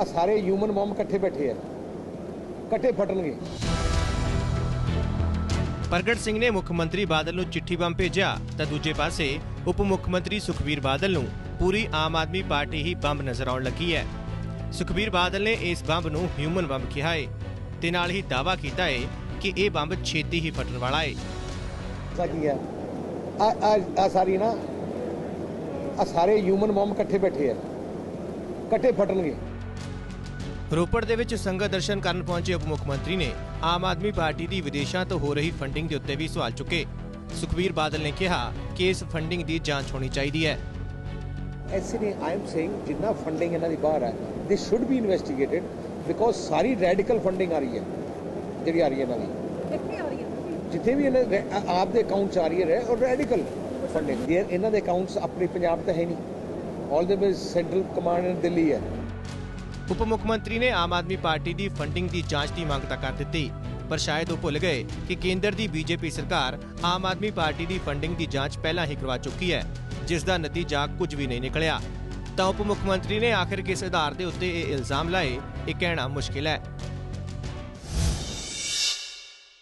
ਆ ਸਾਰੇ ਹਿਊਮਨ ਮਮ ਇਕੱਠੇ ਬੈਠੇ ਆ। ਇਕੱਠੇ ਫਟਣਗੇ। ਪ੍ਰਗਟ ਸਿੰਘ ਨੇ ਮੁੱਖ ਮੰਤਰੀ ਬਾਦਲ ਨੂੰ ਚਿੱਠੀ ਬੰਮ ਭੇਜਿਆ ਤਾਂ ਦੂਜੇ ਪਾਸੇ ਉਪ ਮੁੱਖ ਮੰਤਰੀ ਸੁਖਬੀਰ ਬਾਦਲ ਨੂੰ ਪੂਰੀ ਆਮ ਆਦਮੀ ਪਾਰਟੀ ਹੀ ਬੰਬ ਨਜ਼ਰ ਆਉਣ ਲੱਗੀ ਹੈ। ਸੁਖਬੀਰ ਬਾਦਲ ਨੇ ਇਸ ਬੰਬ ਨੂੰ ਹਿਊਮਨ ਬੰਬ ਕਿਹਾ ਹੈ ਤੇ ਨਾਲ ਹੀ ਦਾਅਵਾ ਕੀਤਾ ਹੈ ਕਿ ਇਹ ਬੰਬ ਛੇਤੀ ਹੀ ਫਟਣ ਵਾਲਾ ਹੈ ਤਾਂ ਕੀ ਹੈ? ਆ ਆ ਆ ਸਾਰੀ ਨਾ ਆ ਸਾਰੇ ਹਿਊਮਨ ਮਮ ਇਕੱਠੇ ਬੈਠੇ ਆ। ਇਕੱਠੇ ਫਟਣਗੇ। ਰੋਪੜ ਦੇ ਵਿੱਚ ਸੰਗਤ ਦਰਸ਼ਨ ਕਰਨ ਪਹੁੰਚੇ ਉਪ ਮੁੱਖ ਮੰਤਰੀ ਨੇ ਆਮ ਆਦਮੀ ਪਾਰਟੀ ਦੀ ਵਿਦੇਸ਼ਾਂ ਤੋਂ ਹੋ ਰਹੀ ਫੰਡਿੰਗ ਦੇ ਉੱਤੇ ਵੀ ਸਵਾਲ ਚੁੱਕੇ। ਸੁਖਬੀਰ ਬਾਦਲ ਨੇ ਕਿਹਾ ਕਿ ਇਸ ਫੰਡਿੰਗ ਦੀ ਜਾਂਚ ਹੋਣੀ ਚਾਹੀਦੀ ਹੈ। ਐਸੇ ਨਹੀਂ ਆਈ ਐਮ ਸੇਇੰਗ ਜਿੰਨਾ ਫੰਡਿੰਗ ਇਹਨਾਂ ਦੀ ਬਾਹਰ ਹੈ they should be investigated because sorry radical funding ਆ ਰਹੀ ਹੈ ਜਿਹੜੀ ਆ ਰਹੀ ਹੈ ਇਹਨਾਂ ਦੀ। ਕਿੱਥੇ ਆ ਰਹੀ ਹੈ? ਜਿੱਥੇ ਵੀ ਇਹਨਾਂ ਆਪ ਦੇ ਅਕਾਊਂਟ 'ਚ ਆ ਰਹੀ ਹੈ ਔਰ ਰੈਡੀਕਲ ਫੰਡਿੰਗ ਇਹਨਾਂ ਦੇ ਅਕਾਊਂਟਸ ਆਪਣੇ ਪੰਜਾਬ ਤੇ ਹੈ ਨਹੀਂ। ਆਲ ਦੇ ਸੈਂਟਰਲ ਕਮਾਂਡ ਇਨ ਦਿੱਲੀ ਹੈ। ਉਪ ਮੁੱਖ ਮੰਤਰੀ ਨੇ ਆਮ ਆਦਮੀ ਪਾਰਟੀ ਦੀ ਫੰਡਿੰਗ ਦੀ ਜਾਂਚ ਦੀ ਮੰਗ ਤਾਂ ਕਰ ਦਿੱਤੀ, ਪਰ ਸ਼ਾਇਦ ਉਹ ਭੁੱਲ ਗਏ ਕਿ ਕੇਂਦਰ ਦੀ ਬੀਜੇਪੀ ਸਰਕਾਰ ਆਮ ਆਦਮੀ ਪਾਰਟੀ ਦੀ ਫੰਡਿੰਗ ਦੀ ਜਾਂਚ ਪਹਿਲਾਂ ਹੀ ਕਰਵਾ ਚੁੱਕੀ ਹੈ, ਜਿਸ ਦਾ ਨਤੀਜਾ ਕੁਝ ਵੀ ਨਹੀਂ ਨਿਕਲਿਆ। ਤਾਂ ਉਪ ਮੁੱਖ ਮੰਤਰੀ ਨੇ ਆਖਿਰ ਕਿਸ ਆਧਾਰ ਦੇ ਉੱਤੇ ਇਹ ਇਲਜ਼ਾਮ ਲਾਏ, ਇਹ ਕਹਿਣਾ ਮੁਸ਼ਕਿਲ ਹੈ।